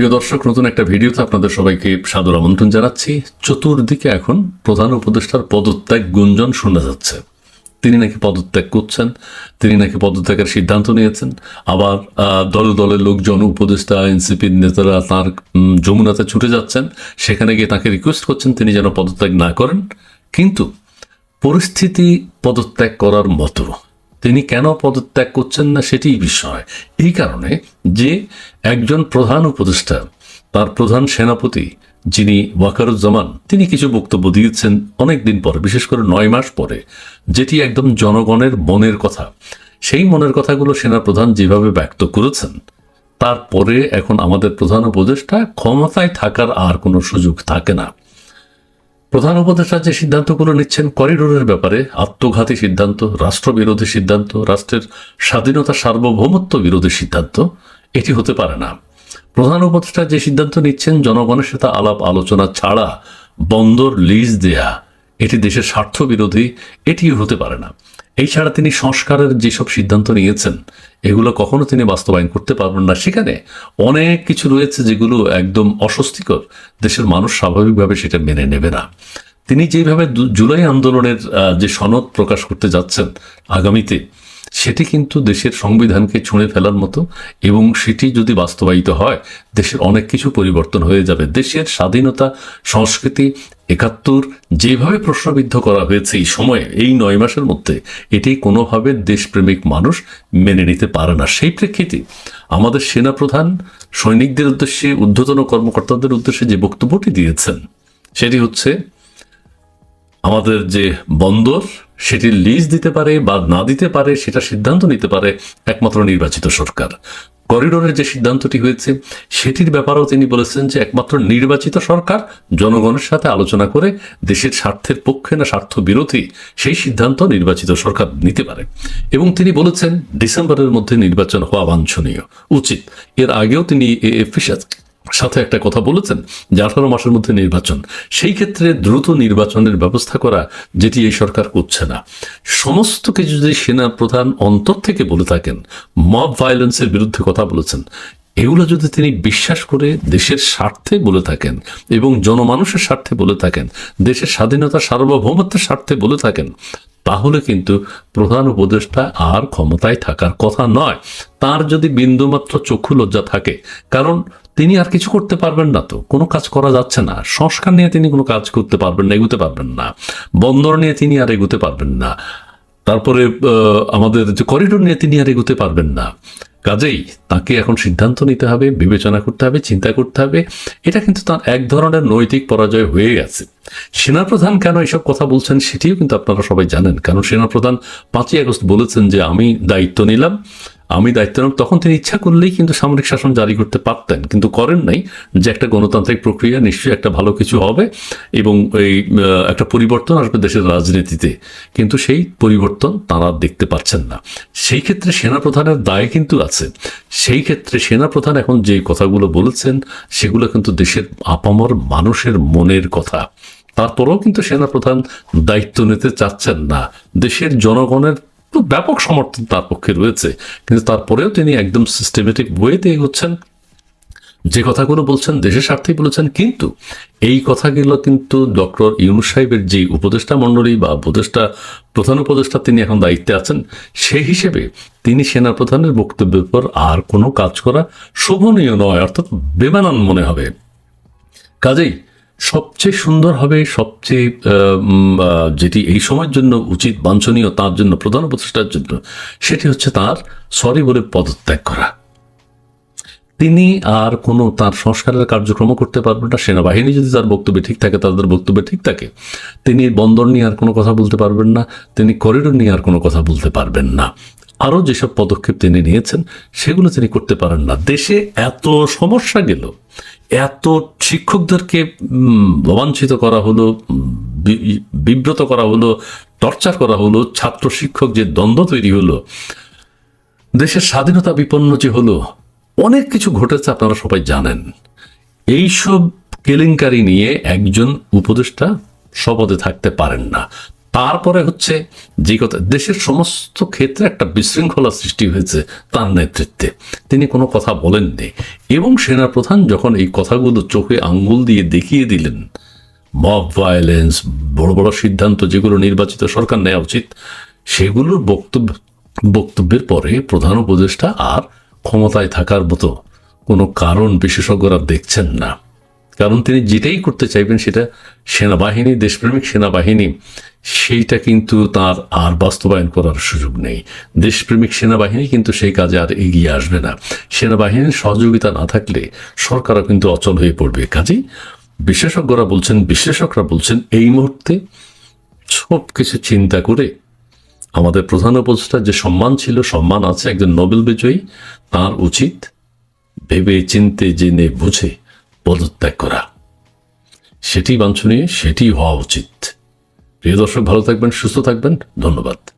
প্রিয় দর্শক, নতুন একটা ভিডিওতে আপনাদের সবাইকে সাদর আমন্ত্রণ জানাচ্ছি। চতুর্দিকে এখন প্রধান উপদেষ্টার পদত্যাগ গুঞ্জন শোনা যাচ্ছে। তিনি নাকি পদত্যাগ করছেন, তিনি নাকি পদত্যাগের সিদ্ধান্ত নিয়েছেন। আবার দলে দলে লোকজন, উপদেষ্টা, এনসিপির নেতারা তার যমুনাতে ছুটে যাচ্ছেন। সেখানে গিয়ে তাকে রিকোয়েস্ট করছেন, তিনি যেন পদত্যাগ না করেন। কিন্তু পরিস্থিতি পদত্যাগ করার মতো তিনি কেন পদত্যাগ করছেন না সেটিই বিষয়। এই কারণে যে একজন প্রধান উপদেষ্টা, তার প্রধান সেনাপতি যিনি ওয়াকারুজ্জামান, তিনি কিছু বক্তব্য দিয়েছেন অনেক দিন পরে, বিশেষ করে নয় মাস পরে, যেটি একদম জনগণের মনের কথা। সেই মনের কথাগুলো সেনাপ্রধান যেভাবে ব্যক্ত করেছেন, তারপরে এখন আমাদের প্রধান উপদেষ্টা ক্ষমতায় থাকার আর কোনো সুযোগ থাকে না। প্রধান উপদেষ্টা যে সিদ্ধান্তগুলো নিচ্ছেন করিডোরের ব্যাপারে, আত্মঘাতী সিদ্ধান্ত, রাষ্ট্রবিরোধী সিদ্ধান্ত, রাষ্ট্রের স্বাধীনতা সার্বভৌমত্ব বিরোধী সিদ্ধান্ত, এটি হতে পারে না। প্রধান উপদেষ্টা যে সিদ্ধান্ত নিচ্ছেন, জনগণের সাথে আলাপ আলোচনা ছাড়া বন্দর লিজ দেয়া এটি দেশের স্বার্থ বিরোধী এটিও হতে পারে না। এই ছাড়া তিনি সংস্কারের যেসব সিদ্ধান্ত নিয়েছেন, এগুলো কখনো তিনি বাস্তবায়ন করতে পারবেন না। সেখানে অনেক কিছু রয়েছে যেগুলো একদম অস্বস্তিকর। দেশের মানুষ স্বাভাবিকভাবে সেটা মেনে নেবে না। তিনি যেভাবে জুলাই আন্দোলনের যে সনদ প্রকাশ করতে যাচ্ছেন আগামীতে, সেটি কিন্তু দেশের সংবিধানকে ছুঁড়ে ফেলার মতো এবং সেটি যদি বাস্তবায়িত হয়, দেশের অনেক কিছু পরিবর্তন হয়ে যাবে। দেশের স্বাধীনতা, সংস্কৃতি একাত্তর, যেভাবে প্রশ্নবিদ্ধ করা হয়েছে এই সময়ে, এই নয় মাসের মধ্যে, এটি কোনোভাবে দেশপ্রেমিক মানুষ মেনে নিতে পারে না। সেই প্রেক্ষিতে আমাদের সেনাপ্রধান, সৈনিকদের উদ্দেশ্যে, ঊর্ধ্বতন কর্মকর্তাদের উদ্দেশ্যে যে বক্তব্যটি দিয়েছেন, সেটি হচ্ছে, আমাদের যে বন্দর, সেটির লিজ দিতে পারে বা না দিতে পারে, সেটা সিদ্ধান্ত নিতে পারে একমাত্র নির্বাচিত সরকার। করিডোরের যে সিদ্ধান্তটি হয়েছে, সেটির ব্যাপারেও তিনি বলেছেন যে একমাত্র নির্বাচিত সরকার জনগণের সাথে আলোচনা করে দেশের স্বার্থের পক্ষে না স্বার্থ বিরোধী সেই সিদ্ধান্ত নির্বাচিত সরকার নিতে পারে। এবং তিনি বলেছেন, ডিসেম্বরের মধ্যে নির্বাচন হওয়া বাঞ্ছনীয়। উচিত। এর আগেও তিনি এএফপির সাথে একটা কথা বলেছেন, যে আঠারো মাসের মধ্যে নির্বাচন। সেই ক্ষেত্রে দ্রুত নির্বাচনের ব্যবস্থা করা যেটি এই সরকার করছে না। সমস্ত কিছু যদি সেনা প্রধান অন্তর থেকে বলে থাকেন, মব ভায়োলেন্সের বিরুদ্ধে কথা বলেছেন, এগুলো যদি তিনি বিশ্বাস করে দেশের স্বার্থে বলে থাকেন এবং জনমানুষের স্বার্থে বলে থাকেন, দেশের স্বাধীনতা, সার্বভৌমত্বের স্বার্থে বলে থাকেন, তাহলে কিন্তু প্রধান উপদেষ্টা আর ক্ষমতায় থাকার কথা নয়। তার যদি বিন্দুমাত্র চক্ষু লজ্জা থাকে, কারণ তিনি আর কিছু করতে পারবেন না তো। কোনো কাজ করা যাচ্ছে না। সংস্কার নিয়ে তিনি কোনো কাজ করতে পারবেন না, এগুতে পারবেন না। বন্দর নিয়ে তিনি আর এগুতে পারবেন না। তারপরে আমাদের যে করিডোর নিয়ে তিনি আর এগুতে পারবেন না। কাজেই তাকে এখন সিদ্ধান্ত নিতে হবে, বিবেচনা করতে হবে, চিন্তা করতে হবে। এটা কিন্তু তার এক ধরনের নৈতিক পরাজয় হয়ে গেছে। সেনাপ্রধান কেন এসব কথা বলছেন সেটিও কিন্তু আপনারা সবাই জানেন। কারণ সেনাপ্রধান পাঁচই আগস্ট বলেছেন যে, আমি দায়িত্ব নিলাম আমি দায়িত্ব নিলাম তখন তিনি ইচ্ছা করলেই কিন্তু সামরিক শাসন জারি করতে পারতেন। কিন্তু করেন নাই যে একটা গণতান্ত্রিক প্রক্রিয়া নিশ্চয়ই একটা ভালো কিছু হবে এবং এই একটা পরিবর্তন আসবে দেশের রাজনীতিতে। কিন্তু সেই পরিবর্তন তারা দেখতে পাচ্ছেন না। সেই ক্ষেত্রে সেনাপ্রধানের দায় কিন্তু আছে। সেই ক্ষেত্রে সেনাপ্রধান এখন যে কথাগুলো বলেছেন, সেগুলো কিন্তু দেশের আপামর মানুষের মনের কথা। তারপরেও কিন্তু সেনাপ্রধান দায়িত্ব নিতে চাচ্ছেন না। দেশের জনগণের তো ব্যাপক সমর্থন তার পক্ষে রয়েছে। কিন্তু তারপরেও তিনি একদম সিস্টেমেটিক ওয়েতে এগোচ্ছেন। যে কথাগুলো বলছেন দেশের স্বার্থেই বলেছেন, কিন্তু এই কথাগুলো কিন্তু ডক্টর ইউনুস সাহেবের যে উপদেষ্টা মণ্ডলী বা উপদেষ্টা, প্রধান উপদেষ্টা তিনি এখন দায়িত্বে আছেন, সেই হিসেবে তিনি সেনাপ্রধানের বক্তব্যের পর আর কোনো কাজ করা শোভনীয় নয়, অর্থাৎ বেমানান মনে হবে। কাজেই সবচেয়ে সুন্দর হবে, সবচেয়ে যেটি এই সময়ের জন্য উচিত, বাঞ্ছনীয়, তার জন্য, প্রধান উপদেষ্টার জন্য, সেটি হচ্ছে তার, সরি বলে পদত্যাগ করা। তিনি আর কোনো তার সংস্কারের কার্যক্রম করতে পারবেন না, সেনাবাহিনী যদি তার বক্তব্যে ঠিক থাকে, তাদের বক্তব্যে ঠিক থাকে, তিনি বন্দর নিয়ে আর কোনো কথা বলতে পারবেন না, তিনি করিডোর নিয়ে আর কোনো কথা বলতে পারবেন না। আরও যেসব পদক্ষেপ তিনি নিয়েছেন, সেগুলো তিনি করতে পারেন না। দেশে এত সমস্যা গেল এত শিক্ষকদেরকে অবাঞ্ছিত করা হলো বিব্রত করা হলো, টর্চার করা হলো, ছাত্র শিক্ষক যে দ্বন্দ্ব তৈরি হলো, দেশের স্বাধীনতা বিপন্ন যে হলো, অনেক কিছু ঘটেছে আপনারা সবাই জানেন। এইসব কেলেঙ্কারি নিয়ে একজন উপদেষ্টা শপথে থাকতে পারেন না। তারপরে হচ্ছে যে কথা, দেশের সমস্ত ক্ষেত্রে একটা বিশৃঙ্খলা সৃষ্টি হয়েছে তার নেতৃত্বে। তিনি কোনো কথা বলেননি। এবং সেনাপ্রধান যখন এই কথাগুলো চোখে আঙ্গুল দিয়ে দেখিয়ে দিলেন, মব ভায়োলেন্স, বড় বড় সিদ্ধান্ত যেগুলো নির্বাচিত সরকার নেওয়া উচিত, সেগুলোর বক্তব্য, বক্তব্যের পরে প্রধান উপদেষ্টা আর ক্ষমতায় থাকার মতো কোনো কারণ বিশেষজ্ঞরা দেখছেন না। কারণ তিনি যেটাই করতে চাইবেন সেটা সেনাবাহিনী, দেশপ্রেমিক সেনাবাহিনী, সেইটা কিন্তু তার আর বাস্তবায়ন করার সুযোগ নেই। দেশপ্রেমিক সেনাবাহিনী কিন্তু সেই কাজে আর এগিয়ে আসবে না। সেনাবাহিনীর সহযোগিতা না থাকলে সরকারও কিন্তু অচল হয়ে পড়বে। কাজেই বিশেষজ্ঞরা বলছেন বিশ্লেষকরা বলছেন, এই মুহূর্তে সব কিছু চিন্তা করে আমাদের প্রধান উপদেষ্টার যে সম্মান ছিল, সম্মান আছে, একজন নোবেল বিজয়ী, তার উচিত ভেবে চিনতে জেনে বুঝে পদত্যাগ করা। সেটি বাঞ্ছনীয় সেটি হওয়া উচিত। প্রিয় দর্শক ভালো থাকবেন সুস্থ থাকবেন। ধন্যবাদ।